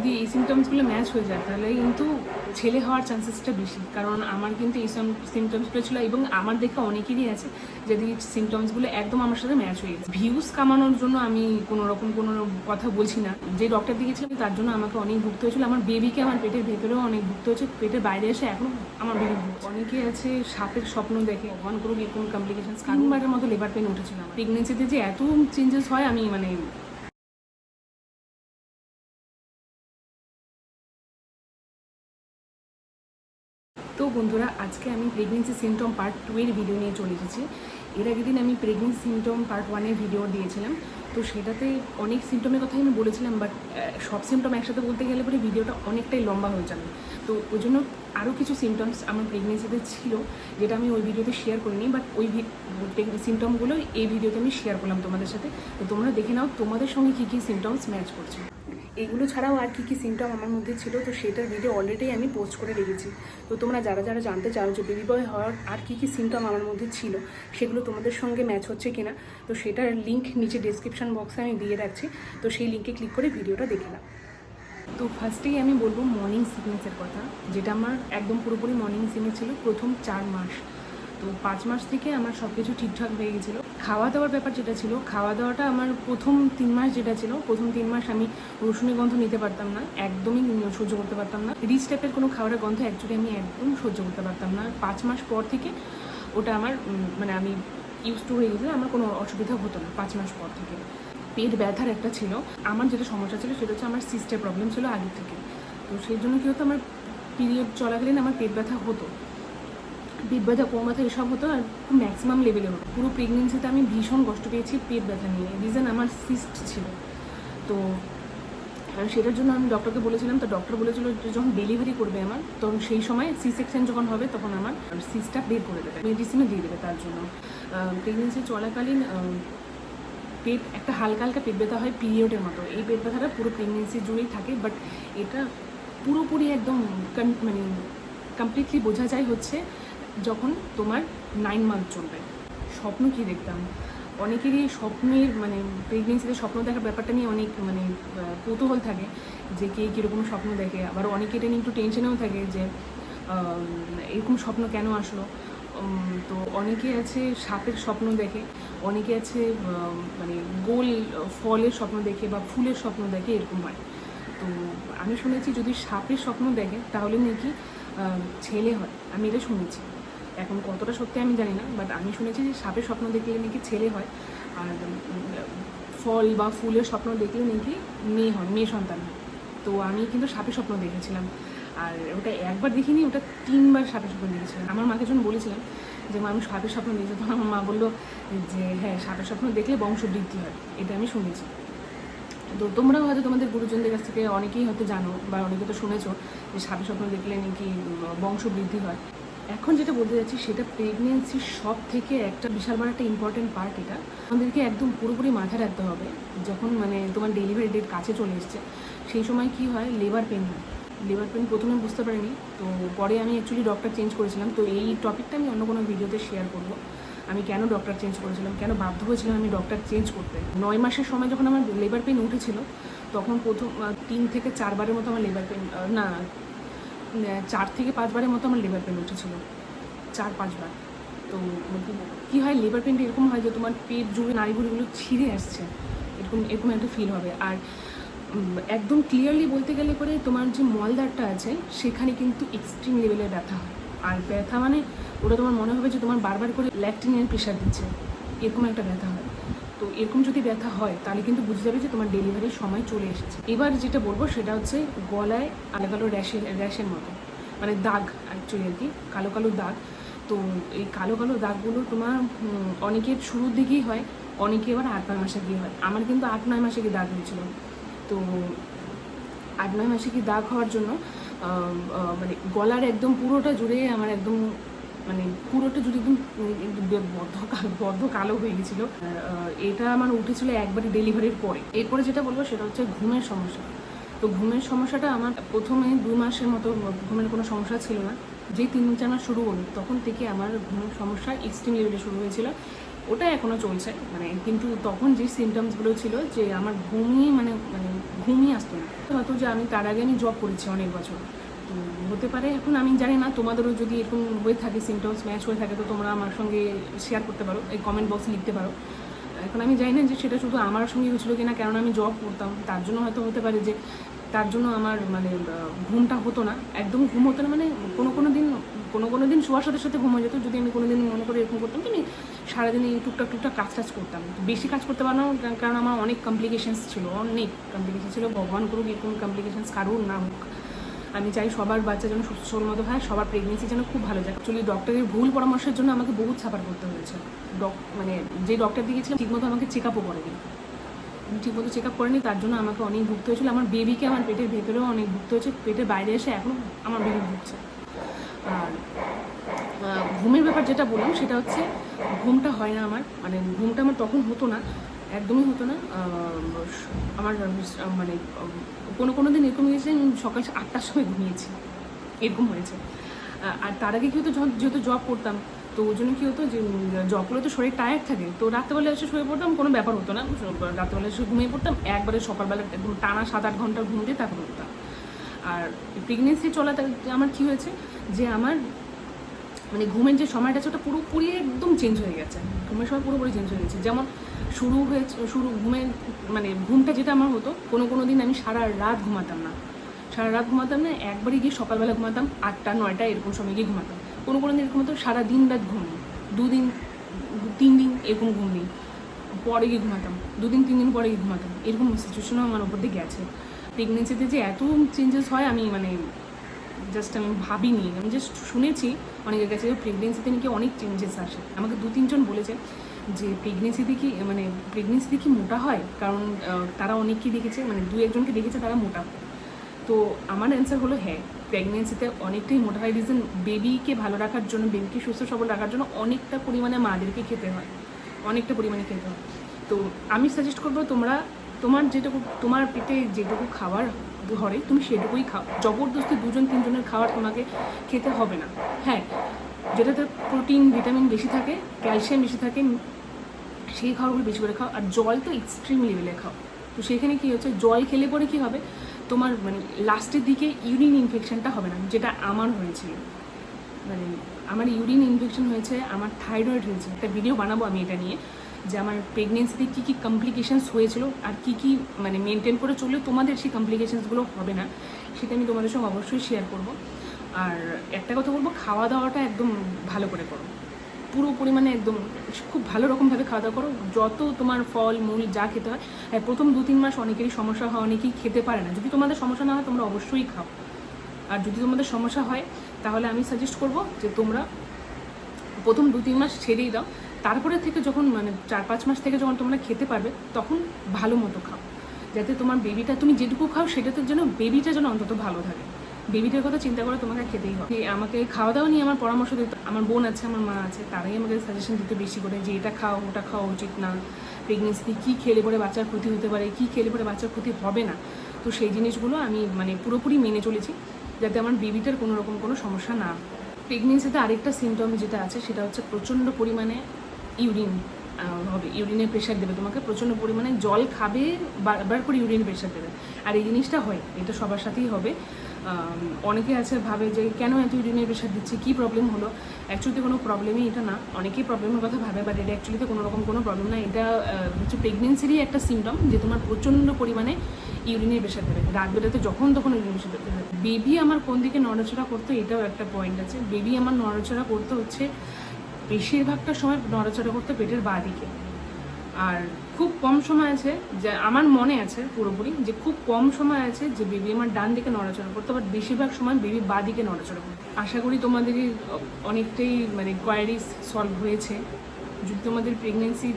যদি এই সিমটমসগুলো ম্যাচ হয়ে যায়, তাহলে কিন্তু ছেলে হওয়ার চান্সেসটা বেশি। কারণ আমার কিন্তু এই সিমটমসগুলো ছিল এবং আমার দেখে অনেকেরই আছে যদি সিমটমসগুলো একদম আমার সাথে ম্যাচ হয়ে গেছে। ভিউজ কামানোর জন্য আমি কোনো রকম কোনো কথা বলছি না। যে ডক্টর দিয়েছিলাম তার জন্য আমাকে অনেক ভুগতে হয়েছিল। আমার বেবিকে আমার পেটের ভেতরেও অনেক ভুগতে হয়েছে। পেটের বাইরে এসে এখনও আমার বেবি অনেকে আছে সাপের স্বপ্ন দেখে, ভগবান করুক, এরকম কমপ্লিকেশন তিনবারের মতো লেবার পেন উঠেছিল প্রেগনেন্সিতে যে এত চেঞ্জেস হয়, আমি মানে বন্ধুরা, আজকে আমি প্রেগনেন্সি সিমটম পার্ট টু এর ভিডিও নিয়ে চলে এসেছি। এর আগের দিন আমি প্রেগনেন্সি সিমটম পার্ট ওয়ানের ভিডিও দিয়েছিলাম। তো সেটাতে অনেক সিমটমের কথাই আমি বলেছিলাম বাট সব সিমটম একসাথে বলতে গেলে পরে ভিডিওটা অনেকটাই লম্বা হয়ে যাবে। তো ওই জন্য আরও কিছু সিমটমস আমার প্রেগনেন্সিতে ছিল, যেটা আমি ওই ভিডিওতে শেয়ার করিনি বাট ওই সিমটমগুলো এই ভিডিওতে আমি শেয়ার করলাম তোমাদের সাথে। তো তোমরা দেখে নাও তোমাদের সঙ্গে কী কী সিমটমস ম্যাচ করছে। এগুলো ছাড়াও আর কী কী সিমটম আমার মধ্যে ছিল, তো সেটার ভিডিও অলরেডি আমি পোস্ট করে রেখেছি। তো তোমরা যারা যারা জানতে চাও যে বেবি বয় হওয়ার আর কী কী সিমটম আমার মধ্যে ছিল, সেগুলো তোমাদের সঙ্গে ম্যাচ হচ্ছে কিনা, তো সেটার লিঙ্ক নিচে ডিসক্রিপশন বক্সে আমি দিয়ে রাখছি, তো সেই লিঙ্কে ক্লিক করে ভিডিওটা দেখে নাও। তো ফার্স্টেই আমি বলব মর্নিং সিকনেসের কথা, যেটা আমার একদম পুরোপুরি মর্নিং সিকনেস ছিল প্রথম চার মাস। তো পাঁচ মাস থেকে আমার সব কিছু ঠিকঠাক হয়ে গেছিল। খাওয়া দাওয়ার ব্যাপার যেটা ছিল খাওয়া দাওয়াটা আমার প্রথম তিন মাস যেটা ছিল, প্রথম তিন মাস আমি রসুনের গন্ধ নিতে পারতাম না, একদমই সহ্য করতে পারতাম না। রিচ টাইপের কোনো খাবারের গন্ধ অ্যাকচুয়ালি আমি একদম সহ্য করতে পারতাম না। পাঁচ মাস পর থেকে ওটা আমার মানে আমি ইউজ টু হয়ে গেছিল আমার কোনো অসুবিধা হতো না, পাঁচ মাস পর থেকে। পেট ব্যথার একটা ছিল। আমার যেটা সমস্যা ছিল সেটা হচ্ছে আমার সিস্টের প্রবলেম ছিল আগে থেকে। তো সেই জন্য কী হতো, আমার পিরিয়ড চলাকালীন আমার পেট ব্যথা হতো। পেট ব্যথা, কোমর ব্যথা এসব হতো আর ম্যাক্সিমাম লেভেলে হতো। পুরো প্রেগনেন্সিতে আমি ভীষণ কষ্ট পেয়েছি পেট ব্যথা নিয়ে। রিজন আমার সিস্ট ছিল। তো সেটার জন্য আমি ডক্টরকে বলেছিলাম, তো ডক্টর বলেছিল যখন ডেলিভারি করবে আমার, তখন সেই সময় সি সেকশন যখন হবে, তখন আমার সিসটা বের করে দেবে মেডিসিনও দিয়ে দেবে তার জন্য। প্রেগনেন্সি চলাকালীন পেট, একটা হালকা হালকা পেট ব্যথা হয় পিরিয়ডের মতো। এই পেট ব্যথাটা পুরো প্রেগনেন্সি জুড়েই থাকে বাট এটা পুরোপুরি একদম মানে কমপ্লিটলি বোঝা যায় হচ্ছে যখন তোমার নাইন মান্থ চলবে। স্বপ্ন কি দেখতাম? অনেকেরই স্বপ্নের মানে প্রেগনেন্সিতে স্বপ্ন দেখার ব্যাপারটা নিয়ে অনেক মানে কৌতূহল থাকে যে কে কীরকম স্বপ্ন দেখে। আবার অনেকে এটা নিয়ে একটু টেনশনেও থাকে যে এরকম স্বপ্ন কেন আসলো? তো অনেকে আছে সাপের স্বপ্ন দেখে, অনেকে আছে মানে গোল, ফলের স্বপ্ন দেখে বা ফুলের স্বপ্ন দেখে এরকম হয়। তো আমি শুনেছি যদি সাপের স্বপ্ন দেখে তাহলে নাকি ছেলে হয়। আমি এটা শুনেছি। এখন কতটা সত্যি আমি জানি না বাট আমি শুনেছি যে সাপের স্বপ্ন দেখলে নাকি ছেলে হয়। আর ফল বা ফুলের স্বপ্ন দেখলে নাকি মেয়ে হয়, মেয়ে সন্তান হয়। তো আমি কিন্তু সাপের স্বপ্ন দেখেছিলাম। আর ওটা একবার দেখিনি, ওটা তিনবার সাপের স্বপ্ন দেখেছিলাম। আমার মাকে যখন বলেছিলাম যে, মা, আমি সাপের স্বপ্ন দেখেছি তখন আমার মা বলল যে হ্যাঁ সাপের স্বপ্ন দেখলে বংশবৃদ্ধি হয় এটা আমি শুনেছি। তো তোমরাও হয়তো তোমাদের গুরুজনদের কাছ থেকে অনেকেই হয়তো জানো বা অনেকে তো শুনেছো যে, সাপের স্বপ্ন দেখলে নাকি বংশবৃদ্ধি হয়। এখন যেটা বলতে যাচ্ছি সেটা প্রেগনেন্সির সব থেকে একটা বিশাল বড় একটা ইম্পর্টেন্ট পার্ট এটা। আমাদেরকে একদম পুরোপুরি মাথায় রাখতে হবে, যখন মানে তোমার ডেলিভারি ডেট কাছে চলে এসছে, সেই সময় কি হয়? লেবার পেন হয়। লেবার পেন প্রথমে বুঝতে পারিনি, তো পরে আমি অ্যাকচুয়ালি ডক্টর চেঞ্জ করেছিলাম। তো এই টপিকটা আমি অন্য কোনো ভিডিওতে শেয়ার করব। আমি কেন ডক্টর চেঞ্জ করেছিলাম? কেন বাধ্য হয়েছিলাম আমি ডক্টর চেঞ্জ করতে? নয় মাসের সময় যখন আমার লেবার পেন উঠেছিল, তখন প্রথম তিন থেকে চারবারের মতো আমার লেবার পেন না চার থেকে পাঁচবারের মতো আমার লেবার পেন উঠেছিল। চার, পাঁচবার। তো কি হয় লেবার পেনটা এরকম হয় যে তোমার পেট জুড়ে নাড়িভুড়িগুলো ছিঁড়ে আসছে। এরকম এরকম একটা ফিল হবে। আর একদম ক্লিয়ারলি বলতে গেলে পরে তোমার যে মলদারটা আছে, সেখানে কিন্তু এক্সট্রিম লেভেলের ব্যথা হয়। আর ব্যথা মানে ওটা তোমার মনে হবে যে তোমার বারবার করে ল্যাকটিনের প্রেশার দিচ্ছে। এরকম একটা ব্যথা হয়। তো এরকম যদি ব্যথা হয়, তাহলে কিন্তু বুঝে যাবে যে তোমার ডেলিভারির সময় চলে এসেছে। এবার যেটা বলব সেটা হচ্ছে গলায় আলো কালো র্যাশের র্যাশের মতো মানে দাগ অ্যাকচুয়ালি আর কি, কালো কালো দাগ। তো এই কালো কালো দাগগুলো তোমার অনেকের শুরুর দিকেই হয়, অনেকে আবার আট নয় মাসে গিয়ে হয়। আমার কিন্তু আট নয় মাসে গিয়ে দাগ হয়েছিল। তো আট নয় মাসে কি দাগ হওয়ার জন্য মানে গলার একদম পুরোটা জুড়ে আমার একদম মানে পুরোটা জুড়ে একদম বদ্ধ বদ্ধ কালো হয়ে গেছিল এটা আমার উঠেছিল একবারে ডেলিভারির পরে। এরপরে যেটা বলব সেটা হচ্ছে ঘুমের সমস্যা। তো ঘুমের সমস্যাটা আমার প্রথমে দু মাসের মতো ঘুমের কোনো সমস্যা ছিল না। যেই তিন চার শুরু হলো, তখন থেকে আমার ঘুমের সমস্যা এক্সট্রিম লেভেলে শুরু হয়েছিল। ওটা এখনও চলছে মানে কিন্তু তখন যে সিমটমসগুলো ছিল যে আমার ঘুমিয়ে মানে মানে ঘুমিয়ে আসতো না। হয়তো যে আমি তার আগে আমি জব করেছি অনেক বছর। হতে পারে। এখন আমি জানি না, তোমাদেরও যদি এরকম হয়ে থাকে সিমটমস ম্যাচ হয়ে থাকে, তো তোমরা আমার সঙ্গে শেয়ার করতে পারো, এই কমেন্ট বক্সে লিখতে পারো। এখন আমি জানি না যে সেটা শুধু আমার সঙ্গে হয়েছিল কিনা কারণ আমি জব করতাম। তার জন্য হয়তো হতে পারে যে তার জন্য আমার মানে ঘুমটা হতো না। একদম ঘুম হতো না মানে কোনো কোনো দিন, কোনো কোনো দিন শোয়ার সাথে সাথে ঘুম হয়ে যেত। যদি আমি কোনো দিন মনে করে এরকম করতাম, তো আমি সারাদিন এই টুকটাক টুকটাক কাজ টাজ করতাম। বেশি কাজ করতে পারলাম কারণ আমার অনেক কমপ্লিকেশনস ছিল, অনেক কমপ্লিকেশন ছিল। ভগবান করুক, এরকম কমপ্লিকেশানস কারোর না হোক। আমি চাই সবার বাচ্চা যেন সুস্থ মতো হয়, সবার প্রেগনেন্সি যেন খুব ভালো যায়। অ্যাকচুয়ালি ডক্টরের ভুল পরামর্শের জন্য আমাকে বহুত সাফার করতে হয়েছে। ডক মানে যে ডক্টর দিয়েছিলাম ঠিকমতো আমাকে চেক আপও করেনি। ঠিকমতো চেক আপ করেনি, তার জন্য আমাকে অনেক ভুগতে হয়েছিল। আমার বেবিকে আমার পেটের ভেতরেও অনেক ভুগতে হয়েছে। পেটের বাইরে এসে এখন আমার বেবি ভুগছে। আর ঘুমের ব্যাপার যেটা বললাম, সেটা হচ্ছে ঘুমটা হয় না আমার। মানে ঘুমটা আমার তখন হতো না। একদমই হতো না। আমার মানে কোনো কোনো দিন এরকম হয়েছে সকাল আটটার সময় ঘুমিয়েছি। এরকম হয়েছে। আর তার আগে কি হতো যেহেতু জব করতাম, তো ওই জন্য কী হতো যে জব করলে তো শরীর টায়ার্ড থাকে। তো রাত্রেবেলা এসে শুয়ে পড়তাম, কোনো ব্যাপার হতো না। রাত্রেবেলা এসে ঘুমিয়ে পড়তাম, একবারে সকালবেলা একদম টানা সাত আট ঘণ্টা ঘুম দিয়ে তারপর উঠতাম। আর প্রেগনেন্সি চলাতে, আমার কি হয়েছে যে, আমার মানে ঘুমের যে সময়টা আছে, ওটা পুরোপুরি একদম চেঞ্জ হয়ে গেছে। ঘুমের সময় পুরোপুরি চেঞ্জ হয়ে গেছে। যেমন শুরু হয়েছে শুরু ঘুমের মানে ঘুমটা যেটা আমার হতো, কোনো কোনো দিন আমি সারা রাত ঘুমাতাম না। সারা রাত ঘুমাতাম না একবারে গিয়ে সকালবেলা ঘুমাতাম, আটটা, নয়টা, এরকম সময় গিয়ে ঘুমাতাম। কোনো কোনো দিন এরকম হতো, সারা দিন রাত ঘুম দুদিন, তিন দিন এরকম ঘুম নেই। পরে গিয়ে ঘুমাতাম। দুদিন, তিন দিন পরে গিয়ে ঘুমাতাম। এরকম সিচুয়েশনও আমার ওপর দিয়ে গেছে। প্রেগনেন্সিতে যে এত চেঞ্জেস হয়, আমি মানে জাস্ট আমি ভাবিনি। আমি জাস্ট শুনেছি অনেকের কাছে প্রেগনেন্সিতে নাকি অনেক চেঞ্জেস আসে। আমাকে দু তিনজন বলেছে যে প্রেগনেন্সিতে কি মানে প্রেগনেন্সিতে কি মোটা হয়, কারণ তারা অনেককে দেখেছে মানে দু একজনকে দেখেছে তারা মোটা। তো আমার অ্যান্সার হলো হ্যাঁ প্রেগনেন্সিতে অনেকটাই মোটা হয়। রিজন বেবিকে ভালো রাখার জন্য বেবিকে সুস্থ সবল রাখার জন্য অনেকটা পরিমাণে মাদেরকে খেতে হয়, অনেকটা পরিমাণে খেতে হয়। তো আমি সাজেস্ট করব তোমরা, তোমার যেটুকু, তোমার পেটে যেটুকু খাবার ধরে, তুমি সেটুকুই খাও। জবরদস্তি দুজন, তিনজনের খাবার তোমাকে খেতে হবে না। হ্যাঁ যেটাতে প্রোটিন ভিটামিন বেশি থাকে ক্যালসিয়াম বেশি থাকে সেই খাবারগুলো বেশি করে খাও। আর জল তো এক্সট্রিম লেভেলে খাও। তো সেখানে কী হচ্ছে, জল খেলে পরে কী হবে? তোমার মানে লাস্টের দিকে ইউরিন ইনফেকশনটা হবে না, যেটা আমার হয়েছিল। মানে আমার ইউরিন ইনফেকশন হয়েছে, আমার থাইরয়েড হয়েছে। একটা ভিডিও বানাবো আমি এটা নিয়ে, যে আমার প্রেগনেন্সিতে কী কী কমপ্লিকেশানস হয়েছিল আর কী কী মানে মেনটেন করে চললে তোমাদের সেই কমপ্লিকেশানসগুলো হবে না, সেটা আমি তোমাদের সঙ্গে অবশ্যই শেয়ার করব। আর একটা কথা বলব, খাওয়া দাওয়াটা একদম ভালো করে করো। পুরো পরিমাণে একদম খুব ভালো রকমভাবে খাওয়া দাওয়া করো। যত তোমার ফল, মূল যা খেতে হয় হ্যাঁ প্রথম দু, তিন মাস অনেকেরই সমস্যা হয়, অনেকেই খেতে পারে না। যদি তোমাদের সমস্যা না হয়, তোমরা অবশ্যই খাও। আর যদি তোমাদের সমস্যা হয়, তাহলে আমি সাজেস্ট করব যে তোমরা প্রথম দু, তিন মাস ছেড়েই দাও। তারপরে থেকে যখন মানে চার, পাঁচ মাস থেকে যখন তোমরা খেতে পারবে, তখন ভালো মতো খাও। যাতে তোমার বেবিটা তুমি যেটুকু খাও, সেটাতে যেন বেবিটা যেন অন্তত ভালো থাকে। বেবিটার কথা চিন্তা করে তোমাকে খেতেই হবে। আমাকে খাওয়া দাওয়া নিয়ে আমার পরামর্শ দিত আমার বোন আছে, আমার মা আছে, তারাই আমাকে সাজেশন দিতে বেশি করে যে এটা খাও, ওটা খাওয়া উচিত না। প্রেগনেন্সি কী খেলে পরে বাচ্চার ক্ষতি হতে পারে, কী খেলে পরে বাচ্চার ক্ষতি হবে না? তো সেই জিনিসগুলো আমি মানে পুরোপুরি মেনে চলেছি, যাতে আমার বেবিটার কোনো রকম কোনো সমস্যা না। প্রেগনেন্সিতে আরেকটা সিমটম যেটা আছে, সেটা হচ্ছে প্রচণ্ড পরিমাণে ইউরিন হবে ইউরিনের প্রেশার দেবে তোমাকে, প্রচণ্ড পরিমাণে জল খাবে বারবার করে ইউরিন প্রেশার দেবে। আর এই জিনিসটা হয়, এটা সবার সাথেই হবে। অনেকে আছে ভাবে যে কেন এত ইউরিনের প্রেশার দিচ্ছে, কী প্রবলেম হলো? অ্যাকচুয়ালি কোনো প্রবলেমই এটা না। অনেকেই প্রবলেমের কথা ভাবে বাট এটা অ্যাকচুয়ালিতে কোনো রকম কোনো প্রবলেম না। এটা হচ্ছে প্রেগনেন্সিরই একটা সিমটম যে তোমার প্রচণ্ড পরিমাণে ইউরিনের প্রেশার দেবে। রাত বেলাতে যখন তখন ইউরিন প্রেশার দেবে। বেবি আমার কোন দিকে নড়াচড়া করতো এটাও একটা পয়েন্ট আছে। বেবি আমার নড়াচড়া করতে হচ্ছে বেশিরভাগটা সময় নড়াচড়া করতে পেটের বাঁ দিকে। আর খুব কম সময় আছে, যে আমার মনে আছে পুরোপুরি, যে খুব কম সময় আছে যে বেবি আমার ডান দিকে নড়াচড়া করতো বাট বেশিরভাগ সময় বেবি বা দিকে নড়াচড়া করতো। আশা করি তোমাদেরই অনেকটাই মানে কোয়ারিস সলভ হয়েছে। যদি তোমাদের প্রেগনেন্সি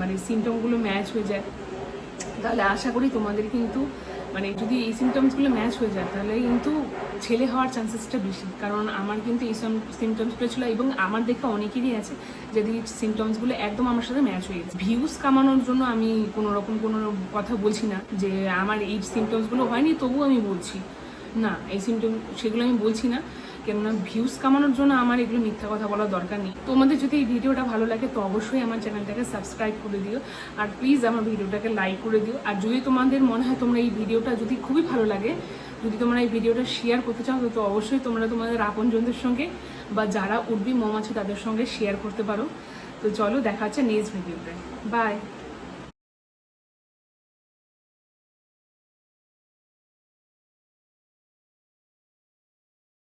মানে সিমটমগুলো ম্যাচ হয়ে যায়, তাহলে আশা করি তোমাদের কিন্তু মানে যদি এই সিমটমসগুলো ম্যাচ হয়ে যায়, তাহলে কিন্তু ছেলে হওয়ার চান্সেসটা বেশি। কারণ আমার কিন্তু এই সিমটমসগুলো ছিল এবং আমার দেখে অনেকেরই আছে যদি সিমটমসগুলো একদম আমার সাথে ম্যাচ হয়ে গেছে। ভিউজ কামানোর জন্য আমি কোনো রকম কোনো কথা বলছি না যে আমার এই সিমটমসগুলো হয়নি, তবুও আমি বলছি। না, এই সিমটম সেগুলো আমি বলছি না। কেননা ভিউজ কামানোর জন্য আমার এগুলো মিথ্যা কথা বলার দরকার নেই। তোমাদের যদি এই ভিডিওটা ভালো লাগে, তো অবশ্যই আমার চ্যানেলটাকে সাবস্ক্রাইব করে দিও। আর প্লিজ আমার ভিডিওটাকে লাইক করে দিও। আর যদি তোমাদের মনে হয় তোমরা এই ভিডিওটা যদি খুবই ভালো লাগে, যদি তোমরা এই ভিডিওটা শেয়ার করতে চাও, তো অবশ্যই তোমরা তোমাদের আপনজনদের সঙ্গে বা যারা উঠবি মম আছে তাদের সঙ্গে শেয়ার করতে পারো। তো চলো দেখা হচ্ছে নেক্সট ভিডিওতে বাই